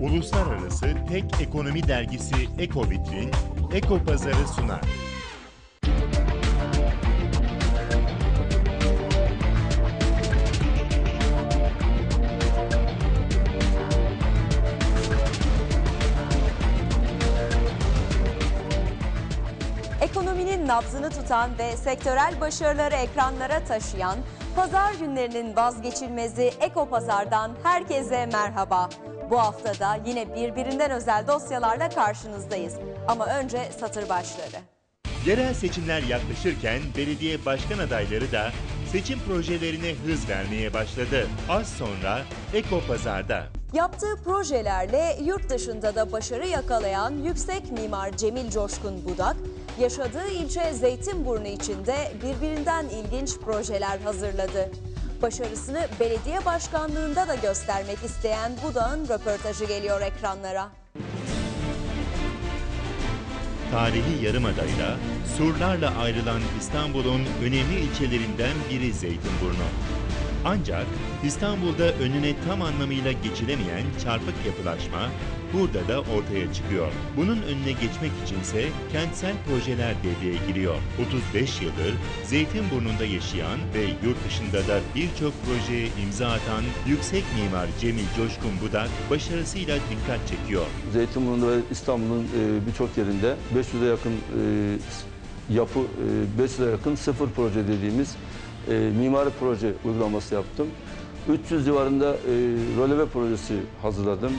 Uluslararası tek ekonomi dergisi Eko Vitrin, Eko Pazarı sunar. Ekonominin nabzını tutan ve sektörel başarıları ekranlara taşıyan pazar günlerinin vazgeçilmezi Eko Pazar'dan herkese merhaba. Bu haftada yine birbirinden özel dosyalarla karşınızdayız. Ama önce satır başları. Yerel seçimler yaklaşırken belediye başkan adayları da seçim projelerine hız vermeye başladı. Az sonra Eko Pazar'da. Yaptığı projelerle yurt dışında da başarı yakalayan yüksek mimar Cemil Coşkun Budak, yaşadığı ilçe Zeytinburnu içinde birbirinden ilginç projeler hazırladı. Başarısını belediye başkanlığında da göstermek isteyen Budak'ın röportajı geliyor ekranlara. Tarihi Yarımada'yla surlarla ayrılan İstanbul'un önemli ilçelerinden biri Zeytinburnu. Ancak İstanbul'da önüne tam anlamıyla geçilemeyen çarpık yapılaşma burada da ortaya çıkıyor. Bunun önüne geçmek içinse kentsel projeler devreye giriyor. 35 yıldır Zeytinburnu'nda yaşayan ve yurt dışında da birçok projeye imza atan yüksek mimar Cemil Coşkun Budak başarısıyla dikkat çekiyor. Zeytinburnu'nda ve İstanbul'un e, birçok yerinde 500'e yakın e, yapı, e, 500'e yakın sıfır proje dediğimiz e, mimari proje uygulaması yaptım. 300 civarında e, röleve projesi hazırladım.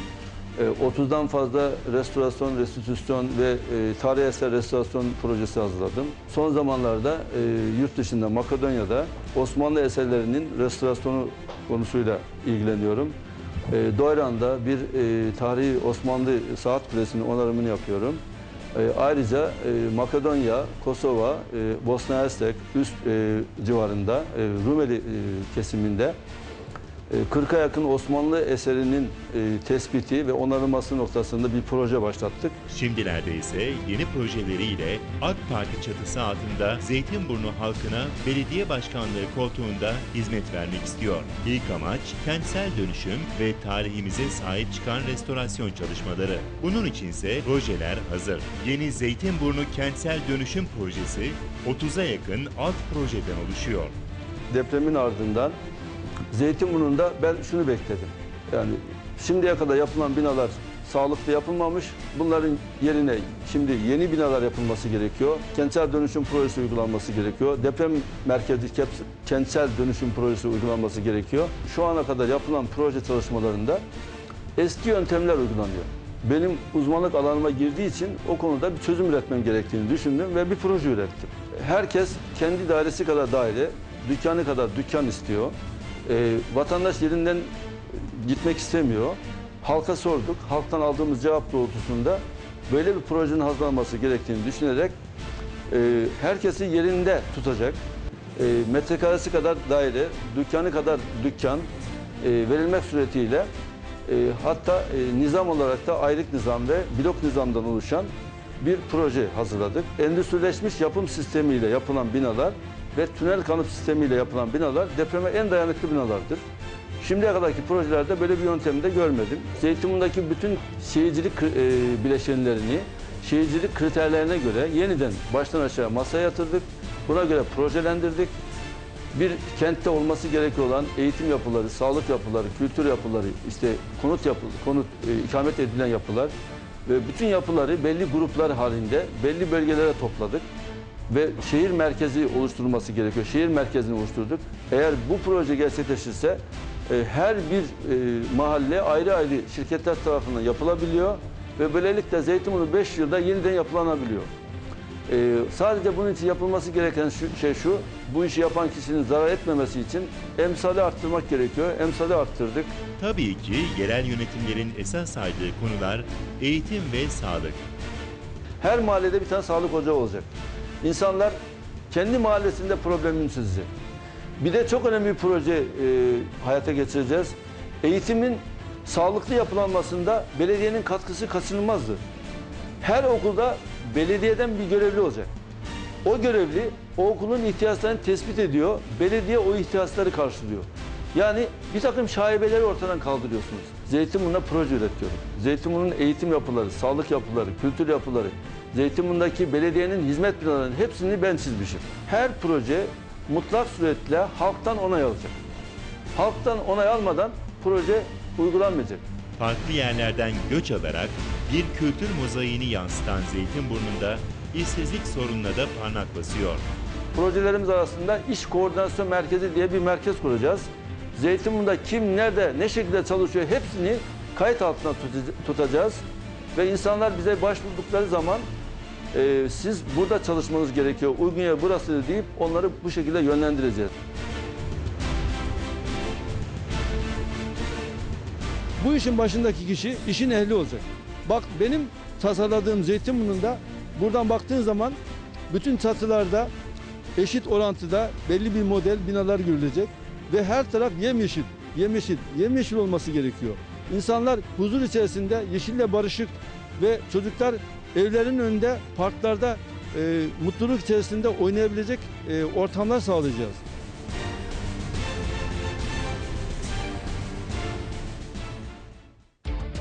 E, 30'dan fazla restorasyon, restitüsyon ve e, tarihi eser restorasyon projesi hazırladım. Son zamanlarda e, yurt dışında Makedonya'da Osmanlı eserlerinin restorasyonu konusuyla ilgileniyorum. E, Doyran'da bir tarihi Osmanlı saat kulesinin onarımını yapıyorum. Ayrıca Makedonya, Kosova, Bosna Hersek üst civarında Rumeli kesiminde 40'a yakın Osmanlı eserinin e, tespiti ve onarılması noktasında bir proje başlattık. Şimdilerde ise yeni projeleriyle AK Parti çatısı altında Zeytinburnu halkına belediye başkanlığı koltuğunda hizmet vermek istiyor. İlk amaç kentsel dönüşüm ve tarihimize sahip çıkan restorasyon çalışmaları. Bunun içinse projeler hazır. Yeni Zeytinburnu kentsel dönüşüm projesi 30'a yakın alt projeden oluşuyor. Depremin ardından Zeytinburnu'nda ben şunu bekledim. Yani şimdiye kadar yapılan binalar sağlıklı yapılmamış. Bunların yerine şimdi yeni binalar yapılması gerekiyor. Kentsel dönüşüm projesi uygulanması gerekiyor. Deprem merkezli kep- kentsel dönüşüm projesi uygulanması gerekiyor. Şu ana kadar yapılan proje çalışmalarında eski yöntemler uygulanıyor. Benim uzmanlık alanıma girdiği için o konuda bir çözüm üretmem gerektiğini düşündüm ve bir proje ürettim. Herkes kendi dairesi kadar daire, dükkanı kadar dükkan istiyor. Ee, vatandaş yerinden gitmek istemiyor. Halka sorduk. Halktan aldığımız cevap doğrultusunda böyle bir projenin hazırlanması gerektiğini düşünerek e, herkesi yerinde tutacak, e, metrekaresi kadar daire, dükkanı kadar dükkan e, verilmek suretiyle e, hatta e, nizam olarak da aylık nizam ve blok nizamdan oluşan bir proje hazırladık. Endüstrileşmiş yapım sistemiyle yapılan binalar ve tünel kanıt sistemiyle yapılan binalar depreme en dayanıklı binalardır. Şimdiye kadarki projelerde böyle bir yöntemi de görmedim. Zeytinburnu'ndaki bütün şehircilik e, bileşenlerini şehircilik kriterlerine göre yeniden baştan aşağı masaya yatırdık. Buna göre projelendirdik. Bir kentte olması gerekli olan eğitim yapıları, sağlık yapıları, kültür yapıları, işte konut yapı, konut e, ikamet edilen yapılar ve bütün yapıları belli gruplar halinde belli bölgelere topladık ve şehir merkezi oluşturulması gerekiyor. Şehir merkezini oluşturduk. Eğer bu proje gerçekleşirse e, her bir e, mahalle ayrı ayrı şirketler tarafından yapılabiliyor ve böylelikle Zeytinburnu 5 yılda yeniden yapılanabiliyor. E, sadece bunun için yapılması gereken şu, şey şu, bu işi yapan kişinin zarar etmemesi için emsali arttırmak gerekiyor. Emsali arttırdık. Tabii ki yerel yönetimlerin esas saydığı konular eğitim ve sağlık. Her mahallede bir tane sağlık ocağı olacak. İnsanlar kendi mahallesinde problemini çözecek. Bir de çok önemli bir proje e, hayata geçireceğiz. Eğitimin sağlıklı yapılanmasında belediyenin katkısı kaçınılmazdır. Her okulda belediyeden bir görevli olacak. O görevli o okulun ihtiyaçlarını tespit ediyor. Belediye o ihtiyaçları karşılıyor. Yani bir takım şaibeleri ortadan kaldırıyorsunuz. Zeytinburnu'na proje üretiyorum. Zeytinburnu'nun eğitim yapıları, sağlık yapıları, kültür yapıları, Zeytinburnu'ndaki belediyenin hizmet binalarının hepsini ben çizmişim. Her proje mutlak suretle halktan onay alacak. Halktan onay almadan proje uygulanmayacak. Farklı yerlerden göç alarak bir kültür mozaiğini yansıtan Zeytinburnu'nda işsizlik sorununa da parmak basıyor. Projelerimiz arasında iş koordinasyon merkezi diye bir merkez kuracağız. Zeytinburnu'nda kim, nerede, ne şekilde çalışıyor hepsini kayıt altına tuta- tutacağız. Ve insanlar bize başvurdukları zaman e, siz burada çalışmanız gerekiyor, uygun yer burası deyip onları bu şekilde yönlendireceğiz. Bu işin başındaki kişi işin ehli olacak. Bak benim tasarladığım Zeytinburnu'nda buradan baktığın zaman bütün çatılarda eşit orantıda belli bir model binalar görülecek ve her taraf yemyeşil, yemyeşil, yemyeşil olması gerekiyor. İnsanlar huzur içerisinde yeşille barışık ve çocuklar evlerin önünde, parklarda e, mutluluk içerisinde oynayabilecek e, ortamlar sağlayacağız.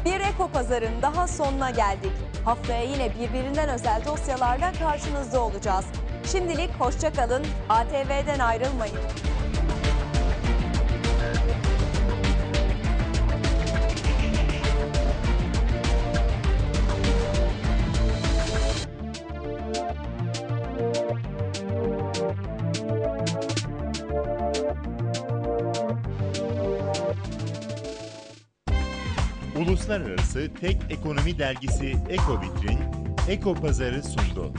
Bir Eko Pazar'ın daha sonuna geldik. Haftaya yine birbirinden özel dosyalarla karşınızda olacağız. Şimdilik hoşça kalın, ATV'den ayrılmayın. Uluslararası tek ekonomi dergisi Eko Vitrin, Eko Pazarı sundu.